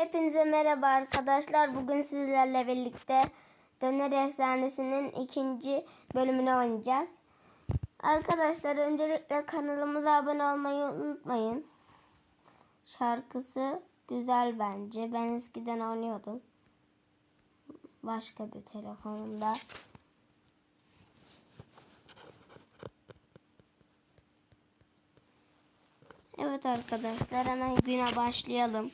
Hepinize merhaba arkadaşlar. Bugün sizlerle birlikte Döner Efsanesi'nin ikinci bölümünü oynayacağız. Arkadaşlar öncelikle kanalımıza abone olmayı unutmayın. Şarkısı güzel bence. Ben eskiden oynuyordum. Başka bir telefonumda. Evet arkadaşlar hemen güne başlayalım.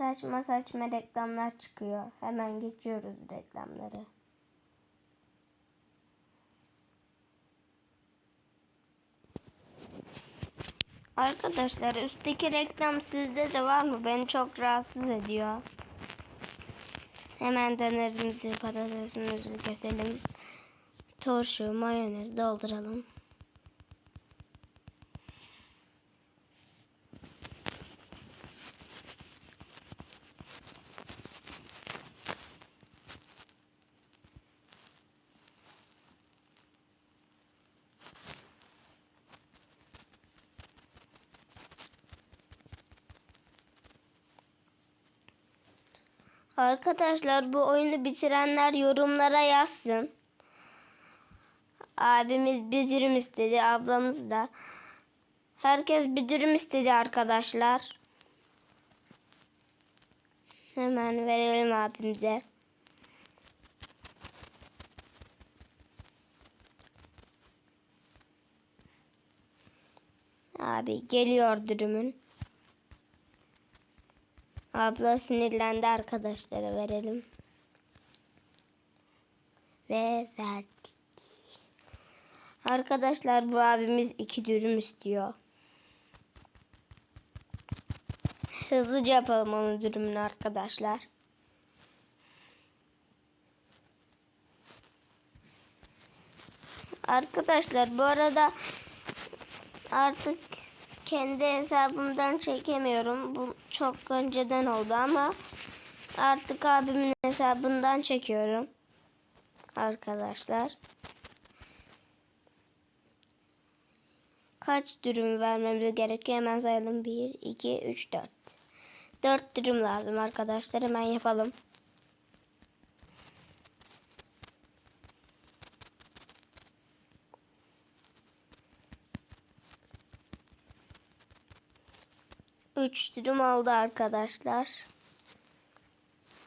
Saçma saçma reklamlar çıkıyor. Hemen geçiyoruz reklamları. Arkadaşlar üstteki reklam sizde de var mı? Beni çok rahatsız ediyor. Hemen dönerimizi, patatesimizi keselim. Turşu, mayonez dolduralım. Arkadaşlar bu oyunu bitirenler yorumlara yazsın. Abimiz bir dürüm istedi, ablamız da. Herkes bir dürüm istedi arkadaşlar. Hemen verelim abimize. Abi geliyor dürümün. Abla sinirlendi arkadaşlara verelim. Ve verdik. Arkadaşlar bu abimiz iki dürüm istiyor. Hızlıca yapalım onun dürümünü arkadaşlar. Arkadaşlar bu arada artık kendi hesabımdan çekemiyorum. Bu çok önceden oldu ama artık abimin hesabından çekiyorum. Arkadaşlar. Kaç dürüm vermemiz gerekiyor? Hemen sayalım. 1, 2, 3, 4. 4 dürüm lazım arkadaşlar. Hemen yapalım. Üç dürüm oldu arkadaşlar.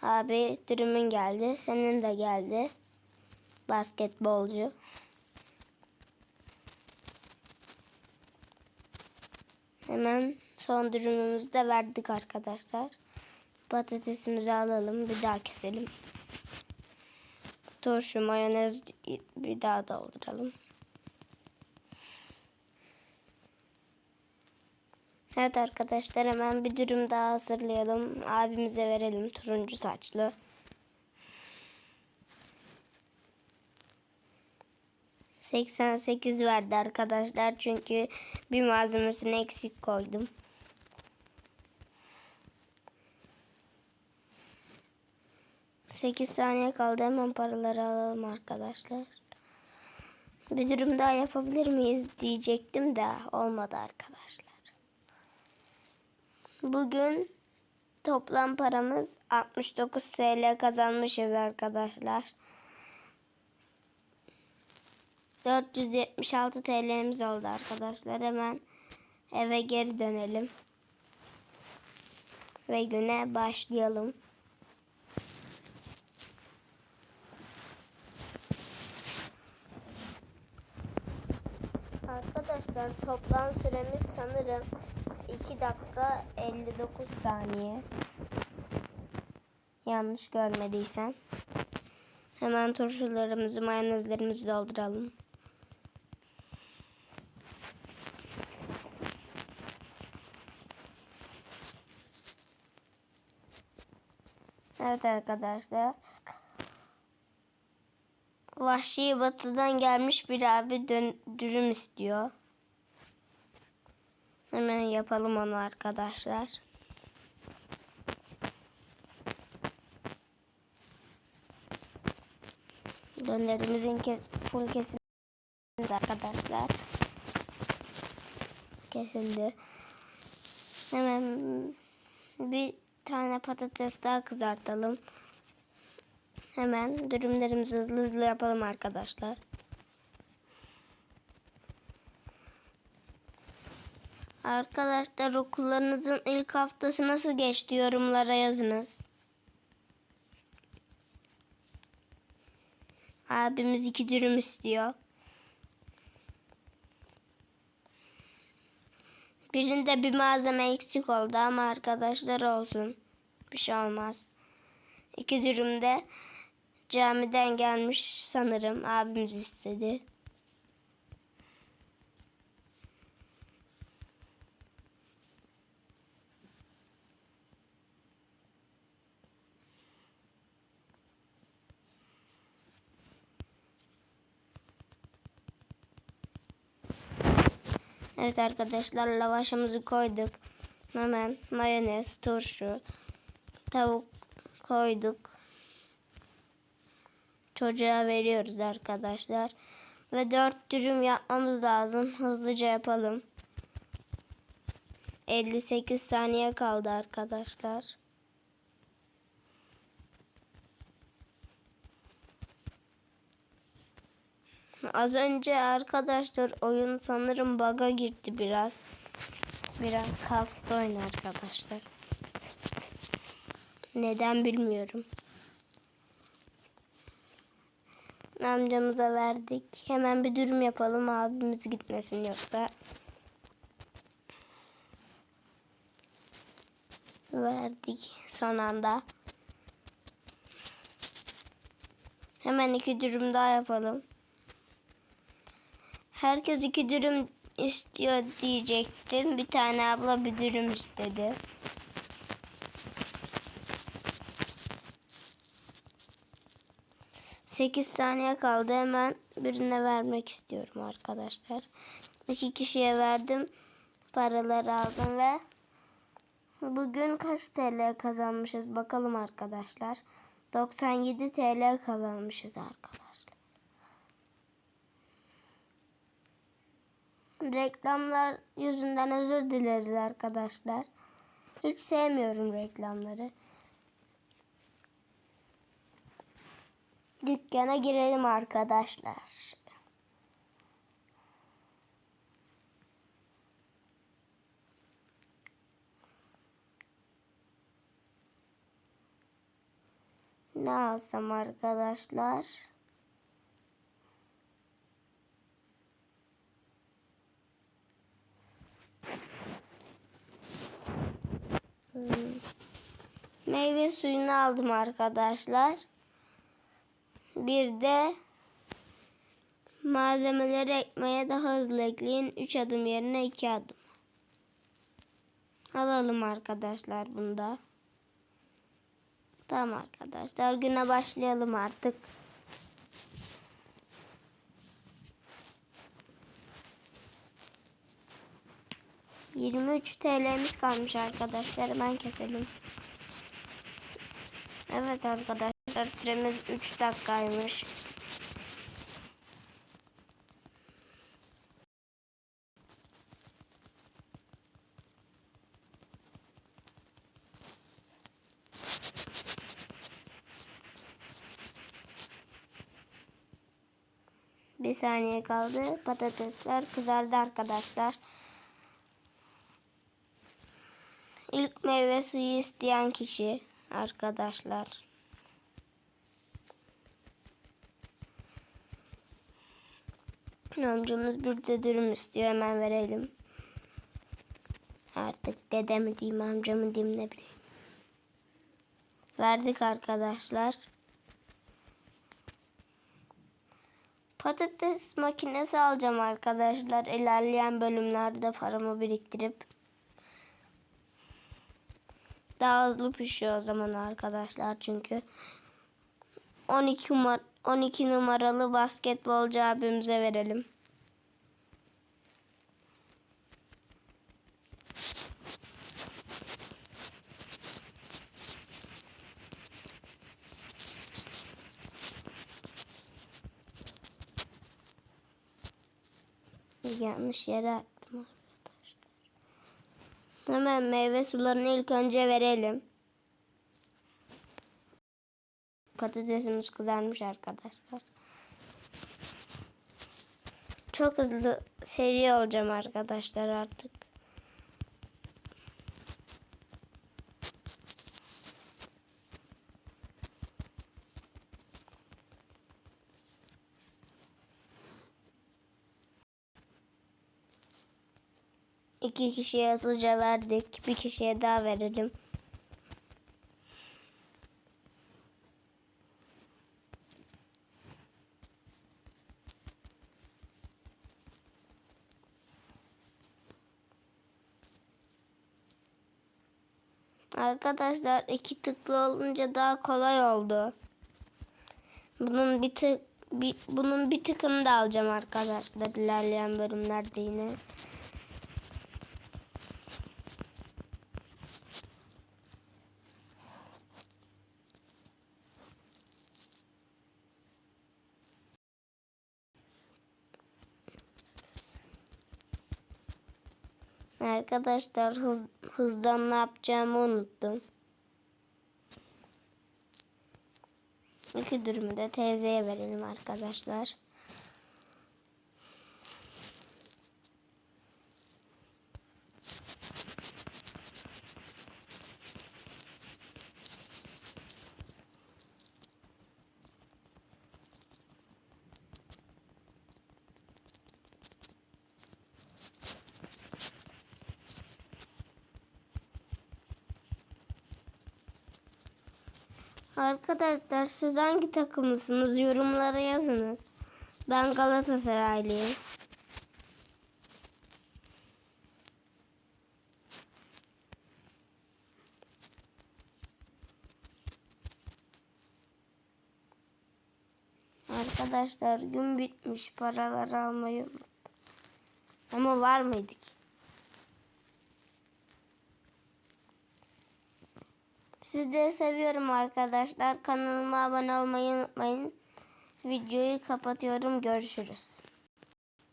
Abi dürümün geldi. Senin de geldi. Basketbolcu. Hemen son dürümümüzü de verdik arkadaşlar. Patatesimizi alalım. Bir daha keselim. Turşu, mayonez bir daha dolduralım. Evet arkadaşlar hemen bir dürüm daha hazırlayalım. Abimize verelim turuncu saçlı. Seksen sekiz verdi arkadaşlar çünkü bir malzemesini eksik koydum. Sekiz saniye kaldı hemen paraları alalım arkadaşlar. Bir dürüm daha yapabilir miyiz diyecektim de olmadı arkadaşlar. Bugün toplam paramız 69 TL kazanmışız arkadaşlar. 476 TL'miz oldu arkadaşlar. Hemen eve geri dönelim. Ve güne başlayalım. Arkadaşlar toplam süremiz sanırım 2 dakika 59 saniye. Yanlış görmediysem. Hemen turşularımızı, mayonezlerimizi dolduralım. Evet arkadaşlar. Vahşi batıdan gelmiş bir abi dön dürüm istiyor. Hemen yapalım onu arkadaşlar. Dönerimizin ke full kesildi arkadaşlar. Kesildi. Hemen bir tane patates daha kızartalım. Hemen dürümlerimizi hızlı hızlı yapalım arkadaşlar. Arkadaşlar okullarınızın ilk haftası nasıl geçti yorumlara yazınız. Abimiz iki dürüm istiyor. Birinde bir malzeme eksik oldu ama arkadaşlar olsun. Bir şey olmaz. İki dürümde camiden gelmiş sanırım. Abimiz istedi. Evet arkadaşlar lavaşımızı koyduk. Hemen mayonez, turşu, tavuk koyduk. Çocuğa veriyoruz arkadaşlar. Ve dört dürüm yapmamız lazım. Hızlıca yapalım. 58 saniye kaldı arkadaşlar. Az önce arkadaşlar oyun sanırım bug'a girdi biraz. Biraz kastı oyun arkadaşlar. Neden bilmiyorum. Amcamıza verdik. Hemen bir dürüm yapalım abimiz gitmesin yoksa. Verdik son anda. Hemen iki dürüm daha yapalım. Herkes iki dürüm istiyor diyecektim. Bir tane abla bir dürüm istedi. Sekiz saniye kaldı. Hemen birine vermek istiyorum arkadaşlar. İki kişiye verdim. Paraları aldım ve bugün kaç TL kazanmışız bakalım arkadaşlar. 97 TL kazanmışız arkadaşlar. Reklamlar yüzünden özür dileriz arkadaşlar. Hiç sevmiyorum reklamları. Dükkana girelim arkadaşlar. Ne alsam arkadaşlar? Meyve suyunu aldım arkadaşlar. Bir de malzemeleri ekmeğe daha hızlı ekleyin. 3 adım yerine 2 adım. Alalım arkadaşlar bunda. Tamam arkadaşlar güne başlayalım artık. Yirmi üç TL'miz kalmış arkadaşlar. Hemen keselim. Evet arkadaşlar süremiz 3 dakikaymış. Bir saniye kaldı. Patatesler kızardı arkadaşlar. İlk meyve suyu isteyen kişi arkadaşlar. Amcamız bir de dürüm istiyor. Hemen verelim. Artık dede mi diyeyim amca mı diyeyim ne bileyim. Verdik arkadaşlar. Patates makinesi alacağım arkadaşlar. İlerleyen bölümlerde paramı biriktirip daha hızlı pişiyor o zaman arkadaşlar çünkü 12 numar 12 numaralı basketbolcu abimize verelim. Yanlış yere attım. Hemen meyve sularını ilk önce verelim. Patatesimiz kızarmış arkadaşlar. Çok hızlı seri olacağım arkadaşlar artık. İki kişiye hızlıca verdik. Bir kişiye daha verelim. Arkadaşlar iki tıklı olunca daha kolay oldu. Bunun bir tık bir, bunun bir tıkını da alacağım arkadaşlar ilerleyen bölümlerde yine. Arkadaşlar hız, hızdan ne yapacağımı unuttum. İki dürümü de teyzeye verelim arkadaşlar. Arkadaşlar siz hangi takımlısınız? Yorumlara yazınız. Ben Galatasaraylıyım. Arkadaşlar gün bitmiş. Paraları almayı unuttum. Ama var mıydık? Sizleri seviyorum arkadaşlar. Kanalıma abone olmayı unutmayın. Videoyu kapatıyorum. Görüşürüz.